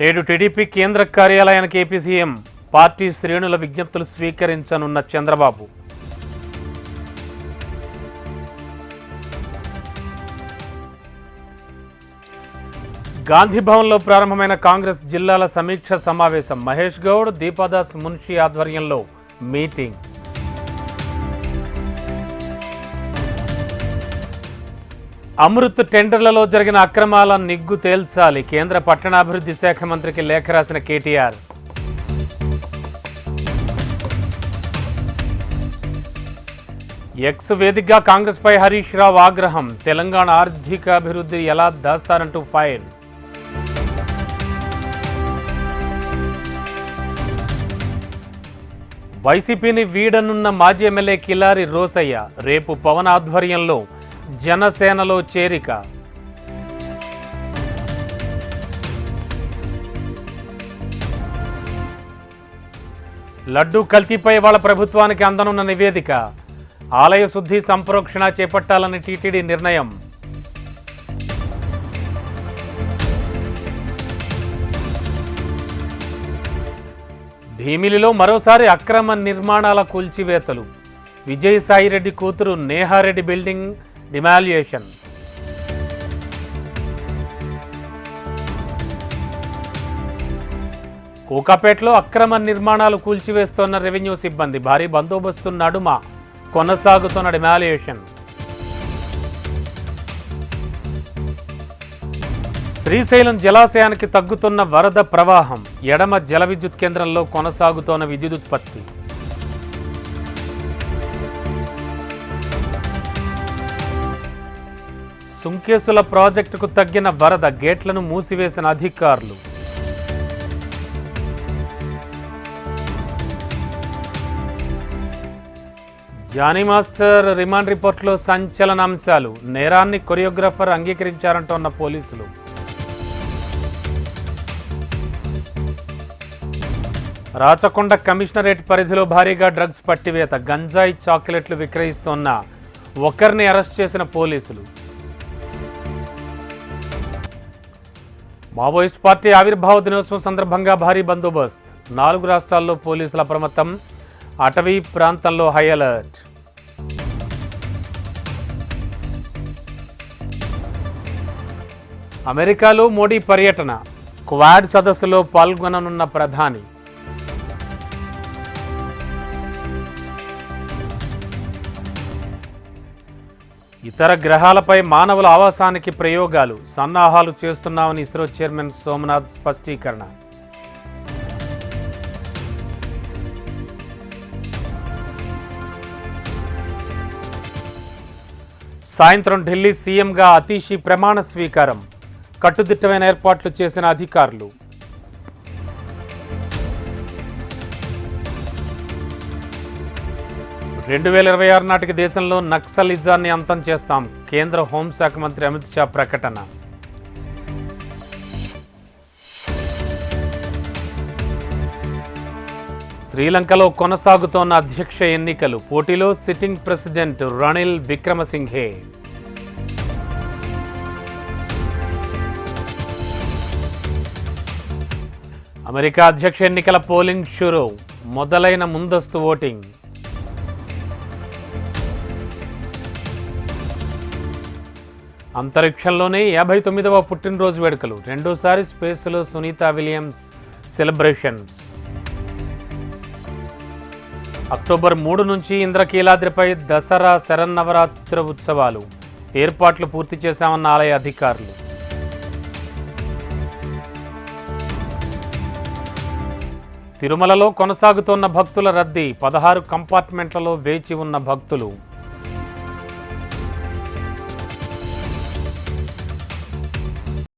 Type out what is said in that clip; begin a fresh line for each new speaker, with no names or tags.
నేడు టీడీపీ కేంద్ర కార్యాలయానికి ఏపీ సీఎం పార్టీ శ్రేణుల విజ్ఞప్తులు స్వీకరించనున్న చంద్రబాబు. గాంధీ భవన్లో ప్రారంభమైన కాంగ్రెస్ జిల్లాల సమీక్ష సమావేశం. మహేష్ గౌడ్ దీపాదాస్ మున్షి ఆధ్వర్యంలో మీటింగ్. అమృత్ టెండర్లలో జరిగిన అక్రమాల నిగ్గు తేల్చాలి. కేంద్ర పట్టణాభివృద్ధి శాఖ మంత్రికి లేఖ రాసిన కేటీఆర్. ఎక్స్ వేదికగా కాంగ్రెస్పై హరీష్ రావు ఆగ్రహం. తెలంగాణ ఆర్థిక అభివృద్ధి ఎలా దాస్తారంటూ ఫైర్. వైసీపీని వీడనున్న మాజీ ఎమ్మెల్యే కిలారి రోసయ్య. రేపు పవన్ ఆధ్వర్యంలో జనసేనలో చేరిక. లడ్డూ కల్తీపై వాళ్ళ ప్రభుత్వానికి అందనున్న నివేదిక. ఆలయ శుద్ధి సంప్రోక్షణ చేపట్టాలని టీటీడీ నిర్ణయం. భీమిలిలో మరోసారి అక్రమ నిర్మాణాల కూల్చివేతలు. విజయసాయిరెడ్డి కూతురు నేహారెడ్డి బిల్డింగ్ డిమాల్యుయేషన్ కోకాపేటలో అక్రమ నిర్మాణాలు కూల్చివేస్తోన్న రెవెన్యూ సిబ్బంది భారీ బందోబస్తు నడుమ కొనసాగుతున్న డిమాల్యుయేషన్ శ్రీశైలం జలాశయానికి తగ్గుతున్న వరద ప్రవాహం ఎడమ జల విద్యుత్ కేంద్రంలో కొనసాగుతోన్న విద్యుదుత్పత్తి. సుంకేసుల ప్రాజెక్టుకు తగ్గిన వరద గేట్లను మూసివేసిన అధికారులు. జానీ మాస్టర్ రిమాండ్ రిపోర్ట్లో సంచలన అంశాలు. నేరాన్ని కొరియోగ్రాఫర్ అంగీకరించారంటోన్న పోలీసులు. రాచకొండ కమిషనరేట్ పరిధిలో భారీగా డ్రగ్స్ పట్టివేత గంజాయి చాక్లెట్లు విక్రయిస్తోన్న ఒకరిని అరెస్ట్ చేసిన పోలీసులు. మావోయిస్ట్ పార్టీ ఆవిర్భావ దినోత్సవం సందర్భంగా భారీ బందోబస్త్. నాలుగు రాష్ట్రాల్లో పోలీసుల అప్రమత్తం. అటవీ ప్రాంతంలో హై అలర్ట్. అమెరికాలో మోడీ పర్యటన. క్వాడ్ సదస్సులో పాల్గొననున్న ప్రధాని. ఇతర గ్రహాలపై మానవుల ఆవాసానికి ప్రయోగాలు సన్నాహాలు చేస్తున్నామని ఇస్రో చైర్మన్ సోమనాథ్ స్పష్టీకరణ. సాయంత్రం ఢిల్లీ సీఎంగా అతీషి ప్రమాణ స్వీకారం. కట్టుదిట్టమైన ఏర్పాట్లు చేసిన అధికారులు. రెండు వేల ఇరవై ఆరు నాటికి దేశంలో నక్సలిజాన్ని అంతం చేస్తాం కేంద్ర హోంశాఖ మంత్రి అమిత్ షా ప్రకటన. శ్రీలంకలో కొనసాగుతోన్న అధ్యక్ష ఎన్నికలు పోటీలో sitting president Ranil Wickremesinghe. America అధ్యక్ష ఎన్నికల పోలింగ్ షురు మొదలైన ముందస్తు ఓటింగ్. అంతరిక్షంలోనే యాభై తొమ్మిదవ పుట్టినరోజు వేడుకలు. రెండోసారి స్పేస్లో సునీత విలియమ్స్ సెలబ్రేషన్స్. అక్టోబర్ మూడు నుంచి ఇంద్రకీలాద్రిపై దసరా శరన్నవరాత్రి ఉత్సవాలు. ఏర్పాట్లు పూర్తి చేశామన్న ఆలయ అధికారులు. తిరుమలలో కొనసాగుతోన్న భక్తుల రద్దీ పదహారు కంపార్ట్మెంట్లలో వేచి ఉన్న భక్తులు.